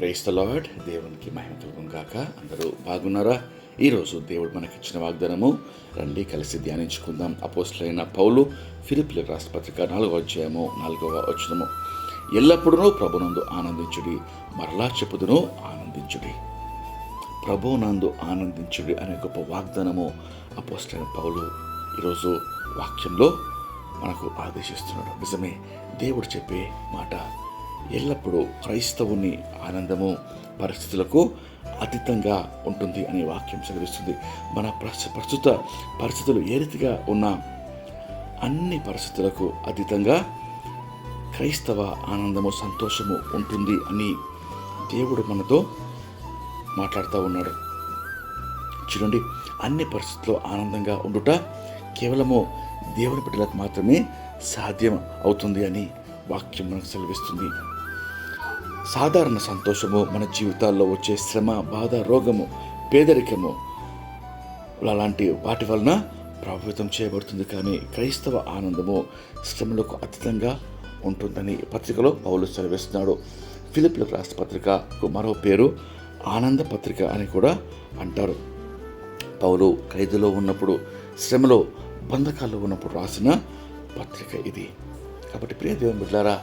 Price the lord దేవునికి మహిమ కలుగును కాక అందరూ బాగున్నారా? ఈరోజు దేవుడు మనకిచ్చిన వాగ్దానము రండి కలిసి ధ్యానించుకుందాం. అపోస్టులైన పౌలు ఫిలిప్ల రాష్ట్ర పత్రిక నాలుగవ అధ్యాయము నాలుగవ వచనము. ఎల్లప్పుడూ ప్రభునందు ఆనందించుడి మరలా చెప్పుదును ఆనందించుడి. ప్రభునందు ఆనందించుడి అనే గొప్ప వాగ్దానము అపోస్టైన పౌలు ఈరోజు వాక్యంలో మనకు ఆదేశిస్తున్నాడు. నిజమే దేవుడు చెప్పే మాట ఎల్లప్పుడూ క్రైస్తవుని ఆనందము పరిస్థితులకు అతీతంగా ఉంటుంది అనే వాక్యం చదివిస్తుంది మన ప్రస్తుత పరిస్థితులు ఏ రీతిగా ఉన్నా అన్ని పరిస్థితులకు అతీతంగా క్రైస్తవ ఆనందము సంతోషము ఉంటుంది అని దేవుడు మనతో మాట్లాడుతూ ఉన్నాడు. చూడండి అన్ని పరిస్థితుల్లో ఆనందంగా ఉండుట కేవలము దేవుని బిడ్డలకు మాత్రమే సాధ్యం అవుతుంది అని వాక్యం మనకు సెలవిస్తుంది. సాధారణ సంతోషము మన జీవితాల్లో వచ్చే శ్రమ బాధ రోగము పేదరికము అలాంటి వాటి వలన ప్రభావితం చేయబడుతుంది. కానీ క్రైస్తవ ఆనందము శ్రమలకు అతీతంగా ఉంటుందని పత్రికలో పౌలు సెలవిస్తున్నాడు. ఫిలిప్లకు రాష్ట్ర పత్రికకు మరో పేరు ఆనంద పత్రిక అని కూడా అంటారు. పౌలు ఖైదులో ఉన్నప్పుడు శ్రమలో బంధకాల్లో ఉన్నప్పుడు రాసిన పత్రిక ఇది. కాబట్టి ప్రియ దేవుని బిడ్డారా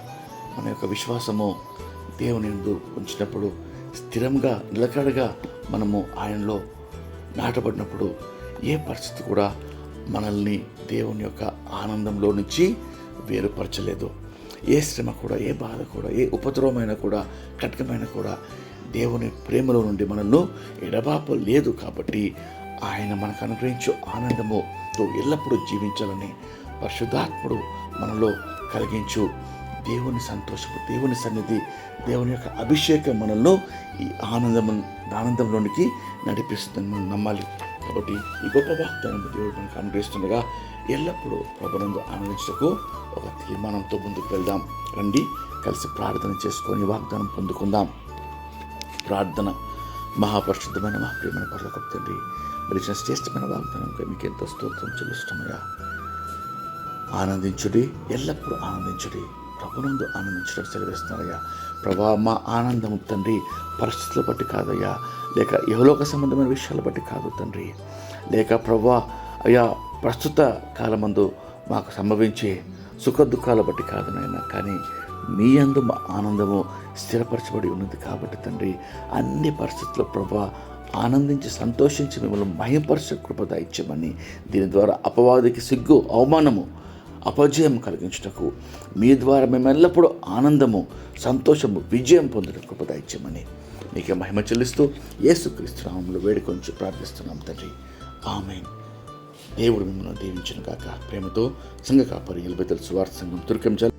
మన యొక్క విశ్వాసము దేవుని ఉంచినప్పుడు స్థిరంగా నిలకడగా మనము ఆయనలో నాటబడినప్పుడు ఏ పరిస్థితి కూడా మనల్ని దేవుని యొక్క ఆనందంలో నుంచి వేరుపరచలేదు. ఏ శ్రమ కూడా ఏ బాధ కూడా ఏ ఉపద్రవమైన కూడా కటకమైన కూడా దేవుని ప్రేమలో నుండి మనల్ని ఎడబాపు లేదు కాబట్టి ఆయన మనకు అనుగ్రహించు ఆనందముతో ఎల్లప్పుడూ జీవించాలని పరిశుద్ధాత్ముడు మనలో కలిగించు. దేవుని సంతోషము దేవుని సన్నిధి దేవుని యొక్క అభిషేకం మనలో ఈ ఆనందం ఆనందంలోనికి నడిపిస్తుందని మనం నమ్మాలి. కాబట్టి ఈ గొప్ప వాగ్దానం దేవుడు మనకు అనుగ్రహిస్తుండగా ఎల్లప్పుడూ ప్రభునందు ఆనందించకు ఒక తీర్మానంతో ముందుకు వెళ్దాం. రండి కలిసి ప్రార్థన చేసుకొని వాగ్దానం పొందుకుందాం. ప్రార్థన. మహాపరిశుద్ధమైన మా ప్రియమైన పర్లకు తండ్రి మరి ఇచ్చిన శ్రేష్టమైన వాగ్దానం మీకు ఎంతో స్తోత్రం చెల్లిస్తామయ్యా ఆనందించుడి ఎల్లప్పుడూ ఆనందించుడి. ప్రభునందు ఆనందించడం సెలవిస్తున్నారయ్యా. ప్రభా మా ఆనందం తండ్రి పరిస్థితుల బట్టి కాదయ్యా. లేక యహలోక సంబంధమైన విషయాల బట్టి కాదు తండ్రి. లేక ప్రభా అయ్యా ప్రస్తుత కాలమందు మాకు సంభవించే సుఖ దుఃఖాల బట్టి కాదు కానీ మీ అందు మా ఆనందము స్థిరపరచబడి ఉన్నది కాబట్టి తండ్రి. అన్ని పరిస్థితుల ప్రభా ఆనందించి సంతోషించి మిమ్మల్ని మహింపరచ కృపద దయచేయమని దీని ద్వారా అపవాదికి సిగ్గు అవమానము అపజయం కలిగించుటకు. మీ ద్వారా మేము ఎల్లప్పుడూ ఆనందము సంతోషము విజయం పొందడం కృప దయచేయమని మీకే మహిమ చెల్లిస్తూ యేసుక్రీస్తు నామంలో వేడుకొంచి ప్రార్థిస్తున్నాం తండ్రి. ఆమె దేవుడు మిమ్మల్ని దీవించిన కాక ప్రేమతో సంఘ కాపరి ఎలిబెతల సువార్త సంఘం తుర్కంజల్